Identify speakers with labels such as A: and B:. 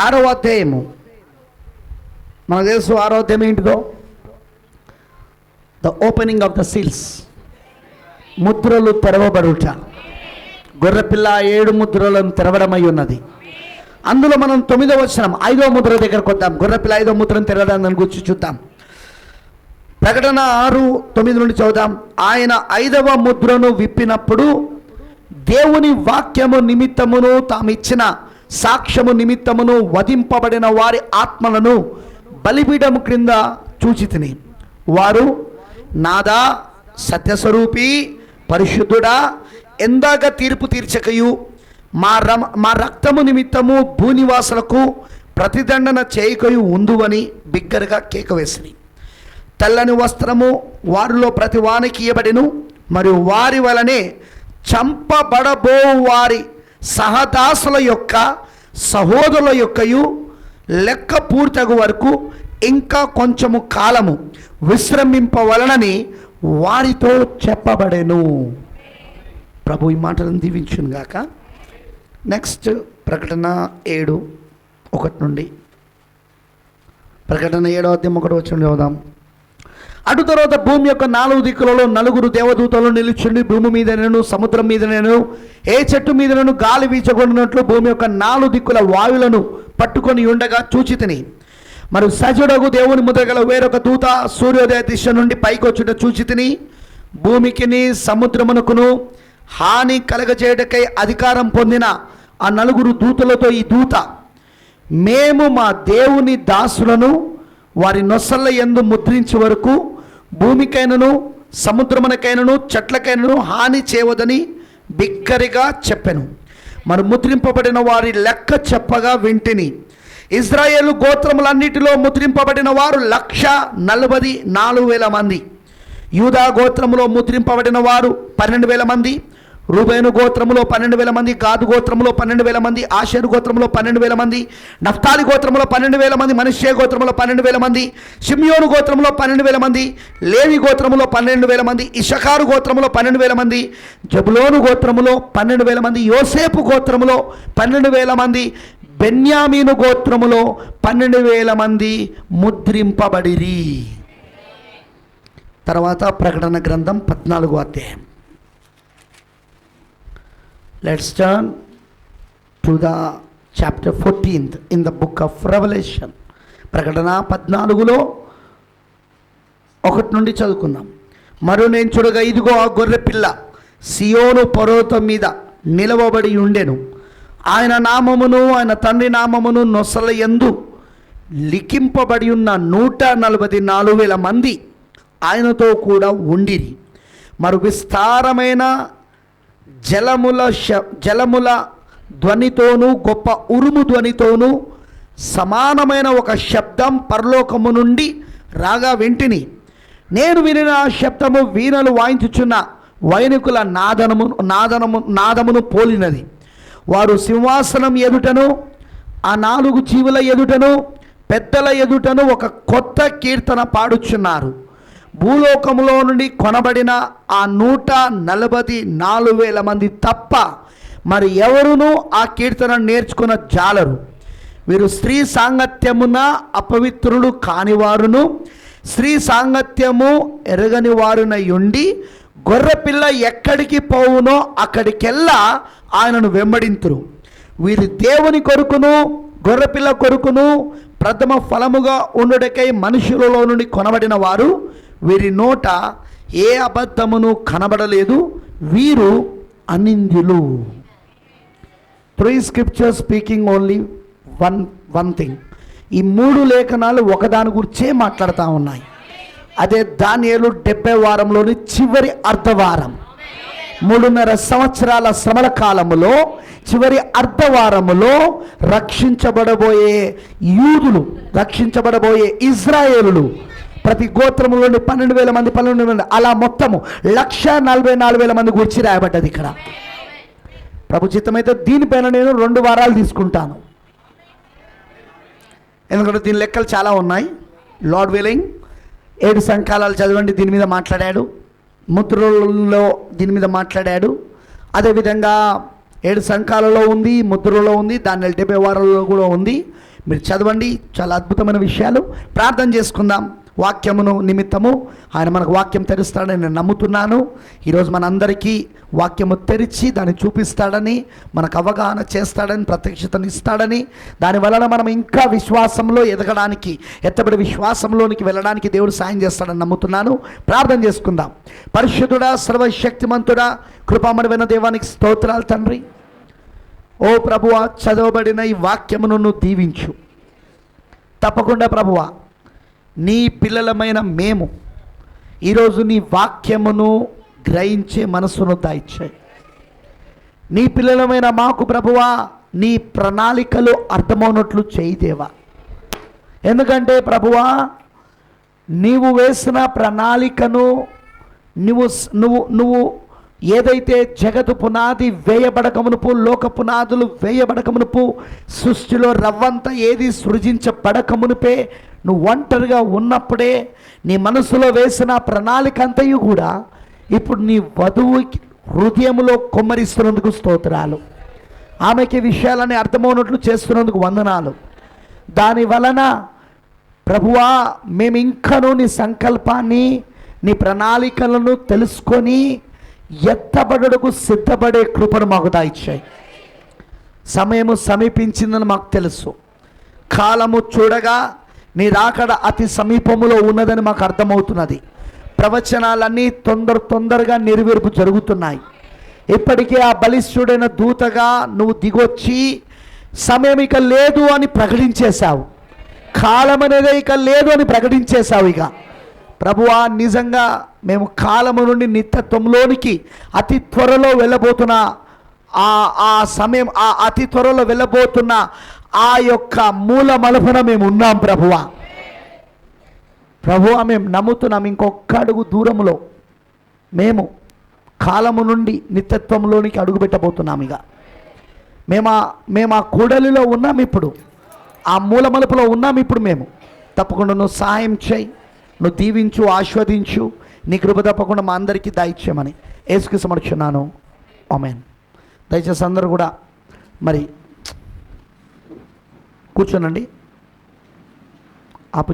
A: ఆరో అధ్యాయము. మనకు తెలుసు ఆరో అధ్యాయం ఏంటిదో? The opening of the seals ముద్రలు తెరవబడుట. గొర్రెపిల్ల ఏడు ముద్రలను తెరవడమై ఉన్నది. అందులో మనం తొమ్మిదో వచ్చినాం ఐదో ముద్ర దగ్గరకు వద్దాం. గొర్రెపిల్ల ఐదో ముద్రను తెరవడం దాని గురించి చూద్దాం. ప్రకటన ఆరు తొమ్మిది నుండి చదువుదాం. ఆయన ఐదవ ముద్రను విప్పినప్పుడు దేవుని వాక్యము నిమిత్తమును తాము ఇచ్చిన సాక్ష్యము నిమిత్తమును వధింపబడిన వారి ఆత్మలను బలిపీఠం క్రింద చూచి తిని వారు నాదా సత్యస్వరూపి పరిశుద్ధుడా ఎందాక తీర్పు తీర్చకయు. మా రమ మా రక్తము నిమిత్తము భూనివాసులకు ప్రతిదండన చేయకయు ఉందువని బిగ్గరగా కేక వేసినాయి తెల్లని వస్త్రము వారిలో ప్రతి వానికి ఇయ్యబడిను మరియు వారి వలనే చంపబడబో వారి సహదాసుల యొక్క సహోదరుల యొక్కయు లెక్క పూర్తగు వరకు ఇంకా కొంచెము కాలము విశ్రమింపవలనని వారితో చెప్పబడెను. ప్రభు ఈ మాటలను దీవించును గాక. నెక్స్ట్ ప్రకటన ఏడు ఒకటి నుండి. ప్రకటన ఏడో అధ్యయం ఒకటి వచ్చి చదువుదాం. అటు తర్వాత భూమి యొక్క నాలుగు దిక్కులలో నలుగురు దేవదూతలు నిలుచుండి భూమి మీదనను సముద్రం మీదనను ఏ చెట్టు మీదనను గాలి వీచగొడినట్లు భూమి యొక్క నాలుగు దిక్కుల వాయులను పట్టుకొని ఉండగా చూచితిని మరి సజుడగు దేవుని ముద్రగల వేరొక దూత సూర్యోదయ దిశ నుండి పైకొచ్చుట చూచితిని భూమికిని సముద్రమునకును హాని కలగజేయటకై అధికారం పొందిన ఆ నలుగురు దూతలతో ఈ దూత మేము మా దేవుని దాసులను వారి నొసళ్ళ ఎందు ముద్రించే వరకు భూమికైనను సముద్రమునకైనను చెట్లకైనను హాని చేయవదని బిక్కరిగా చెప్పాను. మరి ముద్రింపబడిన వారి లెక్క చెప్పగా వింటిని. ఇజ్రాయేల్ గోత్రములన్నిటిలో ముద్రింపబడిన వారు లక్ష నలభై నాలుగు వేల మంది. యూదా గోత్రములో ముద్రింపబడిన వారు పన్నెండు వేల మంది. రూబేను గోత్రములో పన్నెండు వేల మంది గాదు గోత్రములో పన్నెండు వేల మంది ఆషేరు గోత్రములో పన్నెండు వేల మంది నఫ్తాలి గోత్రములో పన్నెండు వేల మంది మనుష్య గోత్రములో పన్నెండు వేల మంది షిమ్యోను గోత్రములో పన్నెండు వేల మంది లేవి గోత్రములో పన్నెండు వేల మంది ఇషకారు గోత్రములో పన్నెండు వేల మంది జబులోను గోత్రములో పన్నెండు వేల మంది యోసేపు గోత్రములో పన్నెండు వేల మంది బెన్యామీను గోత్రములో పన్నెండు వేల మంది ముద్రింపబడిరి తర్వాత ప్రకటన గ్రంథం పద్నాలుగో అధ్యాయం let's turn to the chapter fourteenth in the book of revelation ప్రకటన పద్నాలుగులో ఒకటి నుండి చదువుకుందాం. మరో నేను చూడగా ఇదిగో ఆ గొర్రె పిల్ల సియోను పర్వతం మీద నిలవబడి ఉండెను. ఆయన నామమును ఆయన తండ్రి నామమును నొసల ఎందు లిఖింపబడి ఉన్న నూట నలభై నాలుగు వేల మంది ఆయనతో కూడా ఉండిరి. మరి విస్తారమైన జలముల జలముల ధ్వనితోనూ గొప్ప ఉరుము ధ్వనితోనూ సమానమైన ఒక శబ్దం పరలోకము నుండి రాగా వెంటిని. నేను వినిన ఆ శబ్దము వీణలు వాయించుచున్న వైనికుల నాదనము నాదనము నాదమును పోలినది. వారు సింహాసనం ఎదుటను ఆ నాలుగు జీవుల ఎదుటను పెద్దల ఎదుటను ఒక కొత్త కీర్తన పాడుచున్నారు. భూలోకములో నుండి కొనబడిన ఆ నూట నలభై నాలుగు వేల మంది తప్ప మరి ఎవరునూ ఆ కీర్తన నేర్చుకున్న జాలరు. వీరు స్త్రీ సాంగత్యమున అపవిత్రులు కానివారును స్త్రీ సాంగత్యము ఎరగని వారునై ఉండి గొర్రెపిల్ల ఎక్కడికి పోవునో అక్కడికెల్లా ఆయనను వెంబడింతురు. వీరి దేవుని కొరుకును గొర్రెపిల్ల కొరుకును ప్రథమ ఫలముగా ఉండుటకై మనుషులలో నుండి కొనబడిన వారు వీరి నోట ఏ అబద్ధమును కనబడలేదు వీరు అనిందులు three scripture speaking only one one thing ఈ మూడు లేఖనాలు ఒకదాని గురించే మాట్లాడుతూ ఉన్నాయి. అదే దానియేలు డెబ్బై వారంలోని చివరి అర్ధవారం. మూడున్నర సంవత్సరాల శ్రమల కాలములో చివరి అర్ధవారములో రక్షించబడబోయే యూదులు రక్షించబడబోయే ఇజ్రాయేలులు ప్రతి గోత్రములోని పన్నెండు వేల మంది పన్నెండు వేల మంది. అలా మొత్తము లక్ష నలభై నాలుగు వేల మంది గురించి రాయబడ్డది ఇక్కడ. ప్రభు చిత్తమైతే దీనిపైన నేను రెండు వారాలు తీసుకుంటాను. ఎందుకంటే దీని లెక్కలు చాలా ఉన్నాయి. లార్డ్ విలింగ్ ఏడు సంకాలాలు చదవండి దీని మీద మాట్లాడాడు. ముద్రలో దీని మీద మాట్లాడాడు. అదేవిధంగా ఏడు సంఘాలలో ఉంది ముద్రలో ఉంది దాని డెబ్బై వారాలలో కూడా ఉంది. మీరు చదవండి చాలా అద్భుతమైన విషయాలు. ప్రార్థన చేసుకుందాం. వాక్యమును నిమిత్తము ఆయన మనకు వాక్యం తెరుస్తాడని నేను నమ్ముతున్నాను. ఈరోజు మనందరికీ వాక్యము తెరిచి దాన్ని చూపిస్తాడని మనకు అవగాహన చేస్తాడని ప్రత్యక్షతను ఇస్తాడని దాని వలన మనం ఇంకా విశ్వాసంలో ఎదగడానికి ఎత్తబడి విశ్వాసంలోనికి వెళ్ళడానికి దేవుడు సాయం చేస్తాడని నమ్ముతున్నాను. ప్రార్థన చేసుకుందాం. పరిశుద్ధుడా సర్వశక్తిమంతుడా కృపామడివైన దేవానికి స్తోత్రాలు తండ్రి. ఓ ప్రభువా చదవబడిన ఈ వాక్యమును నువ్వు దీవించు. తప్పకుండా ప్రభువా నీ పిల్లలమైన మేము ఈరోజు నీ వాక్యమును గ్రహించే మనసును దాయిచ్చాయి. నీ పిల్లలమైన మాకు ప్రభువా నీ ప్రణాళికలు అర్థమవునట్లు చేయిదేవా ఎందుకంటే ప్రభువా నీవు వేసిన ప్రణాళికను నువ్వు నువ్వు నువ్వు ఏదైతే జగతు పునాది వేయబడకమునుపు లోక పునాదులు వేయబడకమునుపు సృష్టిలో రవ్వంతా ఏది సృజించబడకమునుపే నువ్వు ఒంటరిగా ఉన్నప్పుడే నీ మనసులో వేసిన ప్రణాళిక అంతయు కూడా ఇప్పుడు నీ వధువు హృదయములో కొమ్మరిస్తున్నందుకు స్తోత్రాలు. ఆమెకి విషయాలని అర్థమవునట్లు చేస్తున్నందుకు వందనాలు. దాని వలన ప్రభువా మేము ఇంకనూ నీ సంకల్పాన్ని నీ ప్రణాళికలను తెలుసుకొని ఎత్తబడుటకు సిద్ధపడే కృపను మాకు దాయిచ్చాయి. సమయము సమీపించిందని మాకు తెలుసు. కాలము చూడగా నీ రాకడ అతి సమీపములో ఉన్నదని మాకు అర్థమవుతున్నది. ప్రవచనాలన్నీ తొందర తొందరగా నెరవేర్పు జరుగుతున్నాయి. ఇప్పటికే ఆ బలిష్ఠుడైన దూతగా నువ్వు దిగొచ్చి సమయం ఇక లేదు అని ప్రకటించేశావు. కాలం అనేది ఇక లేదు అని ప్రకటించేశావు ఇక. ప్రభువా నిజంగా మేము కాలము నుండి నిత్యత్వంలోనికి అతి త్వరలో వెళ్ళబోతున్న ఆ ఆ సమయం ఆ అతి త్వరలో వెళ్ళబోతున్న ఆ యొక్క మూల మలుపున మేము ఉన్నాం ప్రభువా. ప్రభువా మేము నమ్ముతున్నాం ఇంకొక అడుగు దూరములో మేము కాలము నుండి నిత్యత్వంలోనికి అడుగుపెట్టబోతున్నాం ఇక. మేము మేము ఆ కూడలిలో ఉన్నాం ఇప్పుడు. ఆ మూల మలుపులో ఉన్నాం ఇప్పుడు మేము. తప్పకుండా నువ్వు సహాయం చేయి. నువ్వు దీవించు ఆస్వాదించు. నీ కృప తప్పకుండా మా అందరికీ దాయిచ్చామని ఏసుకి సమర్చున్నాను ఆమెన్. దయచేసి అందరూ కూడా మరి కూర్చోనండి. ఆపు